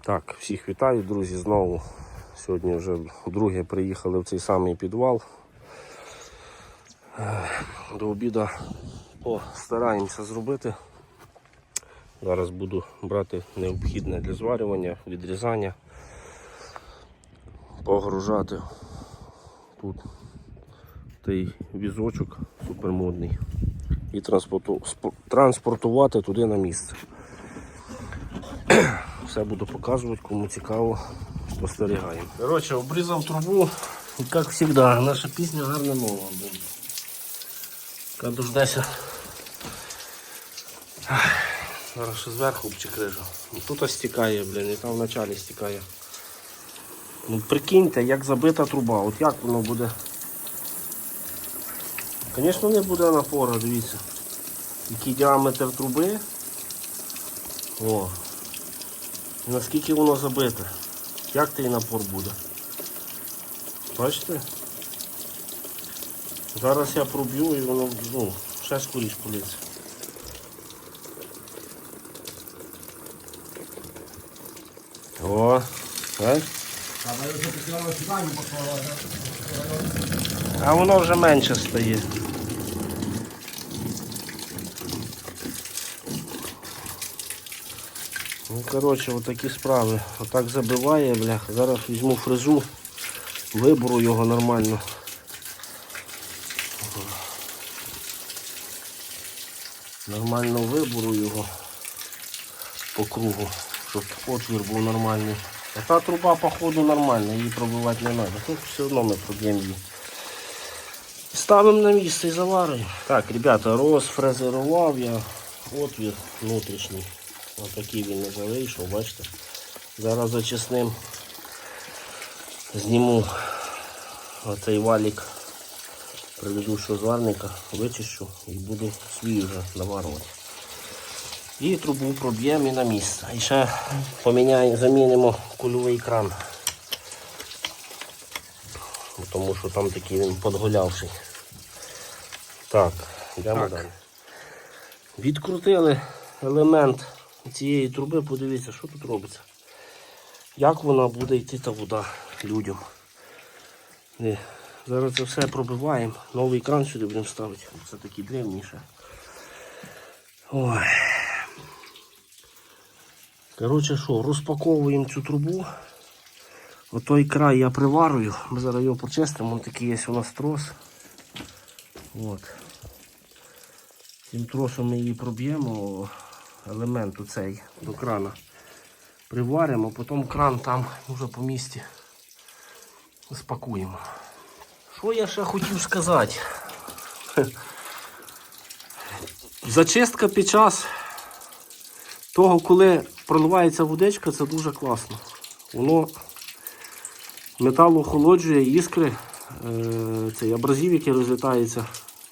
Так, всіх вітаю, друзі, знову. Сьогодні вже вдруге приїхали в цей самий підвал. До обіду постараємося зробити. Зараз буду брати необхідне для зварювання, відрізання, погружати тут той візочок супермодний і транспорту- спо- транспортувати туди на місце. Все буду показувати, кому цікаво, спостерігаємо. Коротше, обрізав трубу, і як завжди, наша пісня гарна нова. Яка дождеться. Ах, Зараз ще зверху обчекрижу. Ну, Тут ось стікає, блін, і там в началі стікає. Ну прикиньте, як забита труба, от як воно буде. Звісно, не буде напору, дивіться. Який діаметр труби. О, наскільки воно забите. Як той напор буде? Бачите? Зараз я проб'ю і воно ну, ще скоріш політься. О, так? А воно вже менше стає. Коротше, отакі справи. Отак забиває, бляха. Зараз візьму фрезу, виберу його нормально. Нормально виберу його по кругу, щоб отвір був нормальний. А та труба, походу, нормальна, її пробивати не треба. Тут все одно ми проб'ємо її. Ставимо на місце і заварюємо. Так, ребята, розфрезерував я отвір внутрішній. Ось такий він вже вийшов, бачите. Зараз зачисним. Зніму оцей валік предыдущого зварника, вичищу і буду свій вже наварювати. І трубу проб'ємо і на місце. І ще поміняємо, замінимо кульовий кран. Тому що там такий він подгулявший. Так, йдемо далі. Відкрутили елемент цієї труби, подивіться, що тут робиться. Як вона буде йти та вода людям. Ні. Зараз це все пробиваємо. Новий кран сюди будемо ставити. Це такий древніший. Ой. Коротше що, розпаковуємо цю трубу. Отой край я приварую. Ми зараз його почистимо. Вон такий є у нас трос. От. Цим тросом ми її проб'ємо, елемент цей до крана. Приваримо, потім кран там вже по місці спакуємо. Що я ще хотів сказати? Зачистка під час того, коли проливається водичка, це дуже класно. Воно метал охолоджує, іскри, е, цей абразив, який розлітається,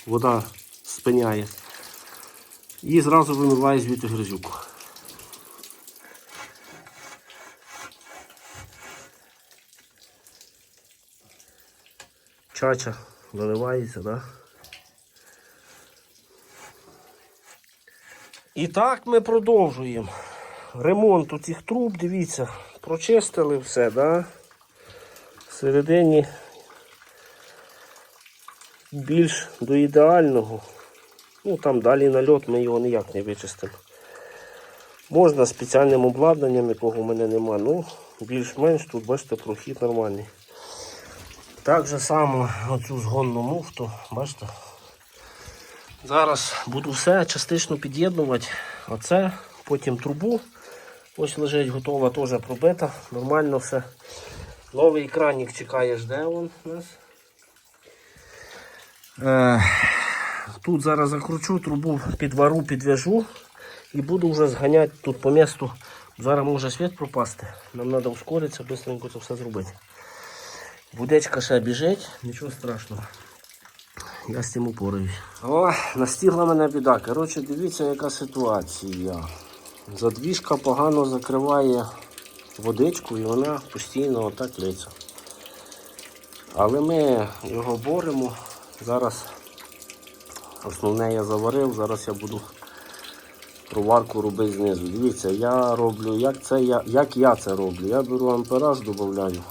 вода спиняє. І зразу вимиває звідти грязюку. Чача заливається, да? І так ми продовжуємо. Ремонт у цих труб, дивіться, прочистили все, да? Всередині більш до ідеального. Ну там далі нальот ми його ніяк не вичистимо. Можна спеціальним обладнанням, якого в мене нема, ну більш-менш тут бачите прохід нормальний. Так же само оцю згонну муфту, бачите. Зараз буду все частично під'єднувати. Оце, потім трубу. Ось лежить готова, теж пробита, нормально все. Новий екранник чекає, жде він нас. Тут зараз закручу трубу, підвару, підв'яжу і буду вже зганяти тут по місту. Зараз може світ пропасти. Нам треба ускоритися, швидко це все зробити. Будечка ще біжить, нічого страшного. Я з цим упораюсь. О, настигла мене біда. Коротше, дивіться, яка ситуація. Задвіжка погано закриває водичку і вона постійно отак лється. Але ми його боремо. Зараз основне я заварив, зараз я буду проварку робити знизу. Дивіться, я роблю, як, це я, як я це роблю. Я беру ампераж, додаю.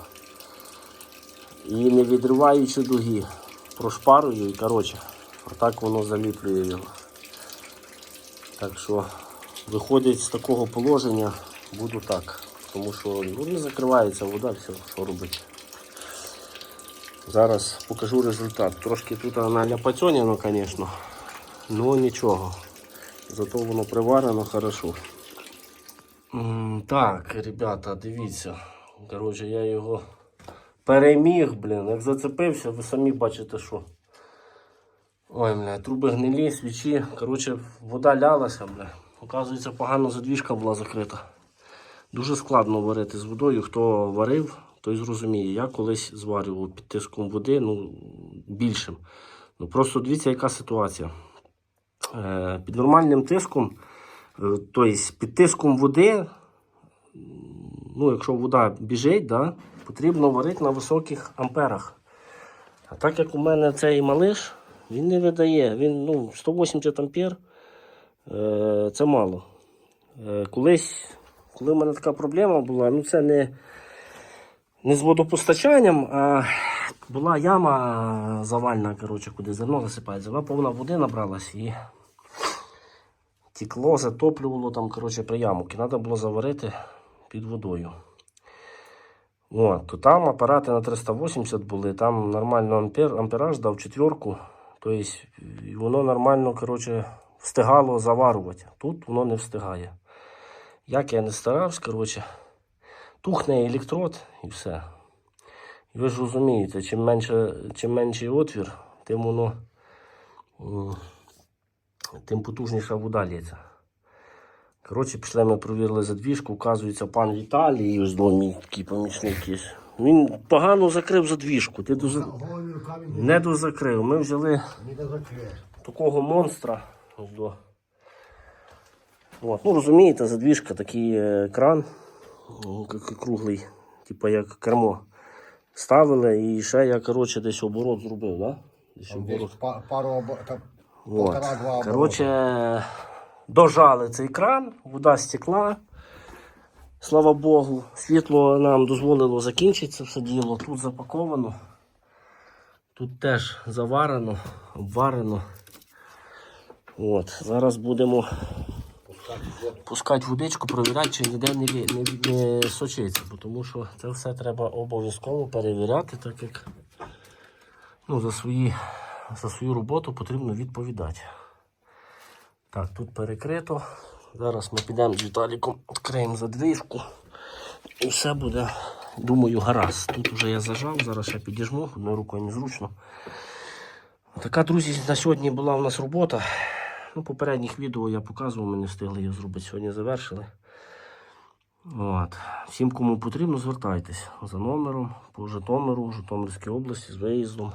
І не відриваючи дуги, прошпарую і коротше, отак воно заліплює його. Так що виходить з такого положення, буду так. Тому що ну, не закривається вода, все, що робити. Зараз покажу результат. Трошки тут наляпатьоняно, звісно, але нічого. Зато воно приварено хорошо. Так, ребята, дивіться. Коротше, я його переміг, блін. Як зацепився, ви самі бачите, що. Ой, бля, труби гнилі, свічі. Коротше, вода лялася, бля. Оказується, погано задвіжка була закрита. Дуже складно варити з водою. Хто варив, той зрозуміє. Я колись зварював під тиском води, ну, більшим. Ну просто дивіться, яка ситуація. Е, під нормальним тиском, тобто під тиском води, ну, якщо вода біжить, да, потрібно варити на високих амперах. А так як у мене цей малиш, він не видає, він ну, 180 ампер, е, це мало. Колись, коли в мене така проблема була, ну це не, не з водопостачанням, а була яма завальна, коротше, куди зерно засипається. Вона повна води набралась і тікло, затоплювало там, коротше, при ямки. Треба було заварити під водою. От, то там апарати на 380 були, там нормально ампер, ампераж дав четверку. Тобто воно нормально коротше, встигало заварувати. Тут воно не встигає. Як я не старався, коротше, тухне електрод і все. І ви ж розумієте, чим менше, чим менший отвір, тим воно тим потужніша вода лється. Коротше, пішли ми провірили задвіжку, вказується пан Віталій, ось до мій такий помічник є. Він погано закрив задвіжку. Ти дуже не дозакрив. Ми взяли такого монстра. От. Ну, розумієте, задвіжка, такий е, кран круглий, типу як кермо. Ставили і ще я коротше, десь оборот зробив, да? Десь Там оборот. десь пару обо... там От. Коротше, дожали цей кран, вода стекла. Слава Богу, світло нам дозволило закінчити це все діло. Тут запаковано. Тут теж заварено, обварено. От, зараз будемо пускати водичку, провіряти, чи ніде не, не, не сочиться, тому що це все треба обов'язково перевіряти, так як ну, за, свої, за свою роботу потрібно відповідати. Так, тут перекрито. Зараз ми підемо з Віталіком, відкриємо задвижку. І все буде, думаю, гаразд. Тут вже я зажав, зараз ще підіжму, одною рукою незручно. Така, друзі, на сьогодні була у нас робота. Ну, попередніх відео я показував, ми не встигли її зробити. Сьогодні завершили. От. Всім, кому потрібно, звертайтесь за номером по Житомиру, Житомирській області з виїздом.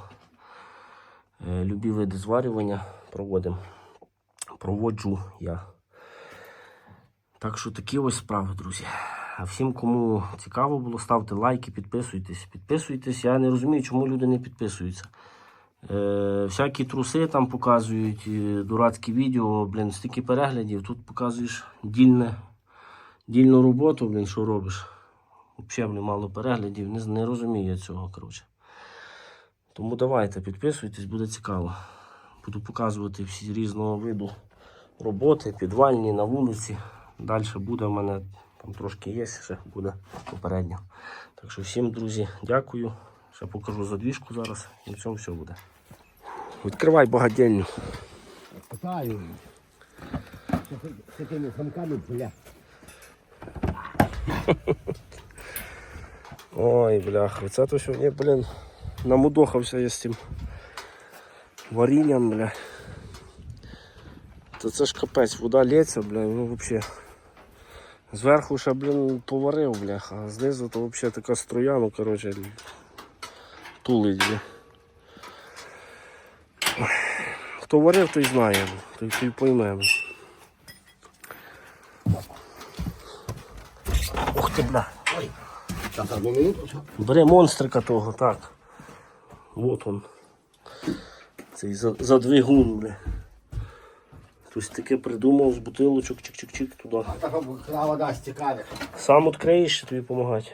Е, Любі види зварювання проводимо. Проводжу я. Так що такі ось справи, друзі. А всім, кому цікаво було, ставте лайки, підписуйтесь. Підписуйтесь. Я не розумію, чому люди не підписуються. Е, всякі труси там показують, е, дурацькі відео, блін, стільки переглядів. Тут показуєш дільне, дільну роботу, блін, що робиш. Взагалі, блін, мало переглядів, не, не розумію я цього, коротше. Тому давайте, підписуйтесь, буде цікаво. Буду показувати всі різного виду роботи, підвальні, на вулиці. Далі буде в мене, там трошки є, ще буде попередньо. Так що всім, друзі, дякую. Ще покажу задвіжку зараз і в цьому все буде. Відкривай багадільню. Питаю. З такими замками, бля. Ой, бляха, це то сьогодні, блін, намудохався я з цим варінням, бля. Та це ж капець, вода лється, бля, ну взагалі. Зверху ще, блін, поварив, бляха, а знизу то взагалі така струя, ну коротше, тулить. Бля. Ой, Хто варив, той знає, той, той пойме. Ух ти, бля. Ой. Бери монстрика того, так. Вот он. Цей за- задвигун, бля. Хтось таке придумав з бутилочок, чик-чик-чик туди. А так коли вода стікає. Сам відкриєш і тобі допомагати.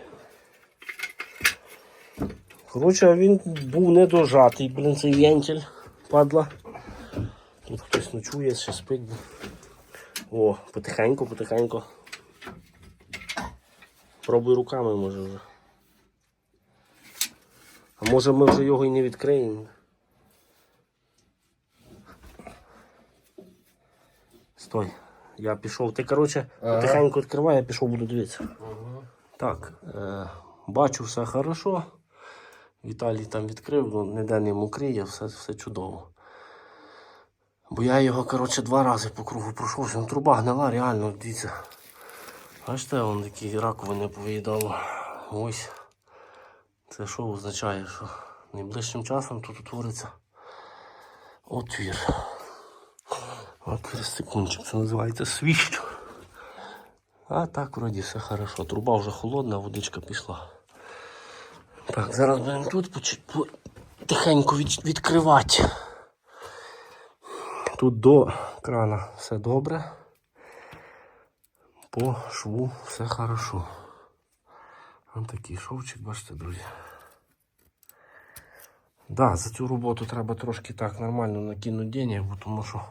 Коротше, він був недожатий, блін, цей вентиль, падла. Тут хтось ночує, ще спить. О, потихеньку, потихеньку. Пробуй руками, може вже. А може ми вже його і не відкриємо. Стой. Я пішов. Ти, коротше, потихеньку відкривай, я пішов, буду дивитися. Так, е, бачу, все хорошо. Віталій там відкрив, ну ніде не мокріє, все, все чудово. Бо я його, коротше, два рази по кругу пройшовся. Ну, труба гнила, реально, дивіться. Бачите, вон такі раковини повиїдало. Ось. Це що означає, що найближчим часом тут утвориться отвір. Отвір секундчик, це називається свіщ. А так вроді все хорошо. Труба вже холодна, водичка пішла. Так, зараз будемо тут тихенько від- відкривати. Тут до крана все добре. По шву все хорошо. Ось такий шовчик, бачите, друзі. Да, за цю роботу треба трошки так нормально накинути денег, тому що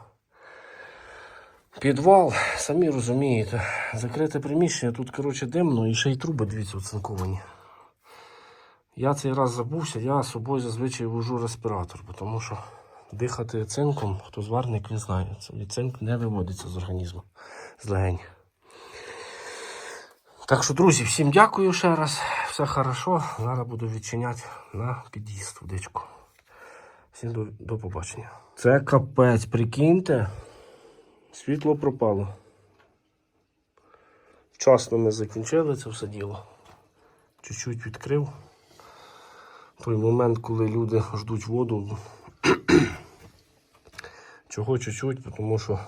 підвал, самі розумієте, закрите приміщення, тут, коротше, димно і ще й труби, дивіться, оцинковані. Я цей раз забувся, я з собою зазвичай вожу респіратор, тому що дихати цинком, хто зварник, він знає. Цинк не виводиться з організму, з легень. Так що, друзі, всім дякую ще раз. Все хорошо. Зараз буду відчиняти на під'їзд водичку. Всім до, до побачення. Це капець, прикиньте. Світло пропало. Вчасно ми закінчили це все діло. Чуть-чуть відкрив. Той момент, коли люди ждуть воду. Чого чуть-чуть, тому що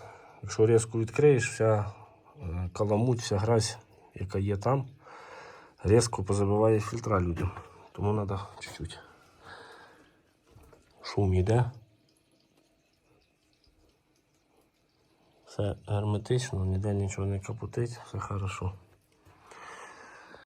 якщо різко відкриєш, вся е, каламуть, вся грязь, яка є там, різко позабиває фільтра людям. Тому треба чуть-чуть. Шум йде. Все герметично, ніде нічого не капотить, все хорошо.